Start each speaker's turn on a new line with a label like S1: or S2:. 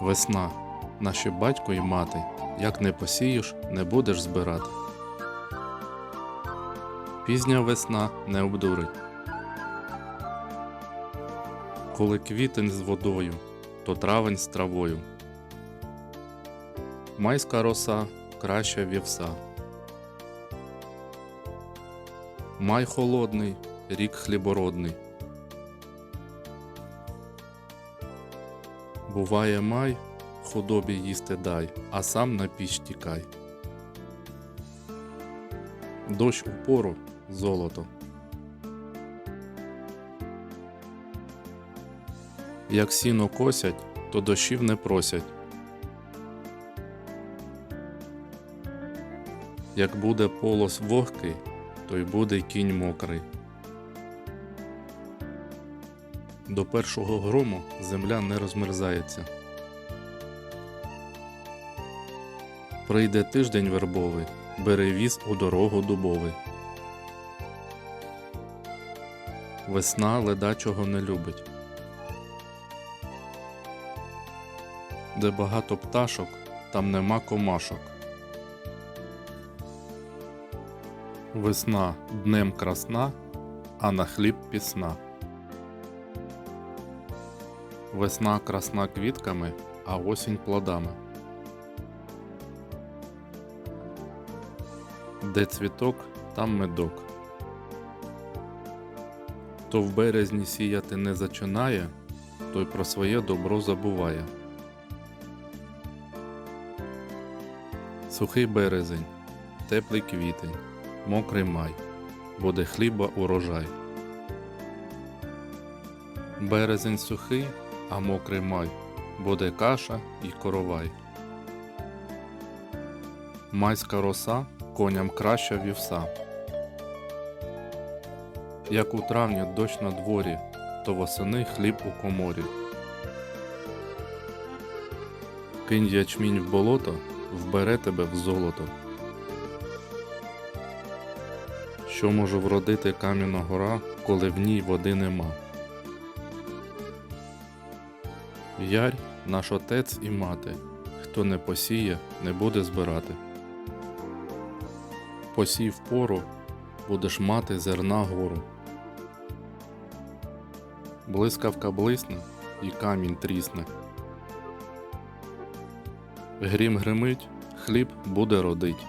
S1: Весна, наші батько і мати, як не посієш, не будеш збирати. Пізня весна не обдурить. Коли квітень з водою, то травень з травою. Майська роса краща вівса. Май холодний, рік хлібородний. Буває май, худобі їсти дай, а сам на піч тікай. Дощ у пору золото. Як сіно косять, то дощів не просять. Як буде полос вогкий, то й буде кінь мокрий. До першого грому земля не розмерзається. Прийде тиждень вербовий, бери віз у дорогу дубовий. Весна ледачого не любить. Де багато пташок, там нема комашок. Весна днем красна, а на хліб пісна. Весна красна квітками, а осінь плодами. Де цвіток, там медок. Хто в березні сіяти не зачинає, той про своє добро забуває. Сухий березень, теплий квітень, мокрий май, буде хліба урожай. Березень сухий, а мокрий май, буде каша і коровай. Майська роса коням краща вівса. Як у травні дощ на дворі, то восени хліб у коморі. Кинь ячмінь в болото, вбере тебе в золото. Що може вродити кам'яна гора, коли в ній води нема? Ярь наш отець і мати, хто не посіє, не буде збирати. Посій пору, будеш мати зерна гору. Блискавка блисне і камінь трісне. Грім гримить, хліб буде родить.